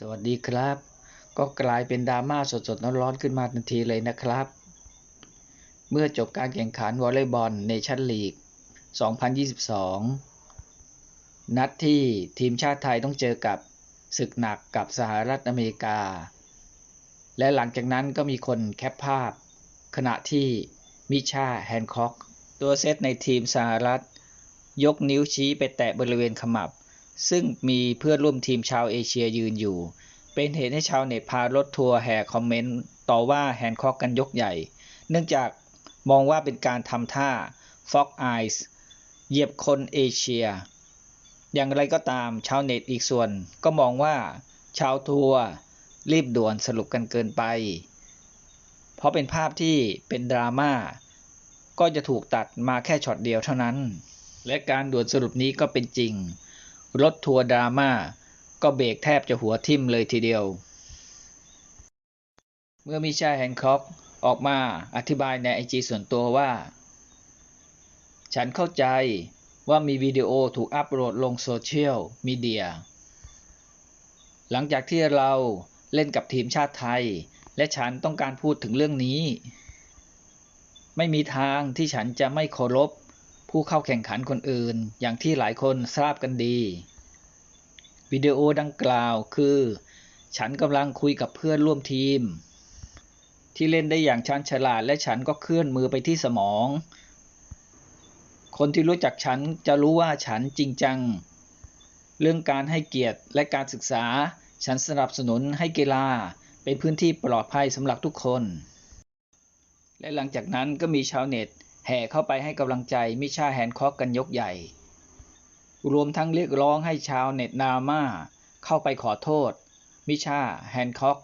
สวัสดีครับ ก็กลายเป็นดราม่าสดๆร้อนๆขึ้นมาทันทีเลยนะครับ เมื่อจบการแข่งขันวอลเลย์บอลเนชั่นลีก 2022 นัดที่ทีมชาติไทยต้องเจอกับศึกหนักกับสหรัฐอเมริกา และหลังจากนั้นก็มีคนแคปภาพ ขณะที่มิชาแฮนค็อก ตัวเซตในทีมสหรัฐ ยกนิ้วชี้ไปแตะบริเวณขมับ ซึ่งมีเพื่อนร่วมทีมชาวเอเชียยืนอยู่ เป็นเหตุให้ชาวเน็ตพารถทัวร์แห่คอมเมนต์ต่อว่าแฮนค็อกกันยกใหญ่ เนื่องจากมองว่าเป็นการทำท่า Fox Eyes เหยียบคนเอเชีย อย่างไรก็ตามชาวเน็ตอีกส่วนก็มองว่าชาวทัวร์รีบด่วนสรุปกันเกินไป เพราะเป็นภาพที่เป็นดราม่าก็จะถูกตัดมาแค่ช็อตเดียวเท่านั้น และการด่วนสรุปนี้ก็เป็นจริง รถทัวร์ดราม่าก็เบรกแทบจะหัวทิ่มเลยทีเดียว เมื่อมิชาแฮนค็อกออกมาอธิบายในไอจีส่วนตัวว่า ฉันเข้าใจว่ามีวิดีโอถูกอัปโหลดลงโซเชียลมีเดีย หลังจากที่เราเล่นกับทีมชาติไทย และฉันต้องการพูดถึงเรื่องนี้ ไม่มีทางที่ฉันจะไม่เคารพ ผู้เข้าแข่งขันคนอื่น อย่างที่หลายคนทราบกันดี วิดีโอดังกล่าวคือ ฉันกำลังคุยกับเพื่อนร่วมทีม ที่เล่นได้อย่างชันฉลาดและฉันก็เคลื่อนมือไปที่สมอง คนที่รู้จักฉันจะรู้ว่าฉันจริงจัง เรื่องการให้เกียรติและการศึกษา ฉันสนับสนุนให้กีฬาเป็นพื้นที่ปลอดภัยสำหรับทุกคน และหลังจากนั้นก็มีชาวเน็ต แห่เข้าไปให้กำลังใจมิชาแฮนคอกกันยกใหญ่ รวมทั้งเรียกร้องให้ชาวเน็ตนาม่าเข้าไปขอโทษ มิชาแฮนคอก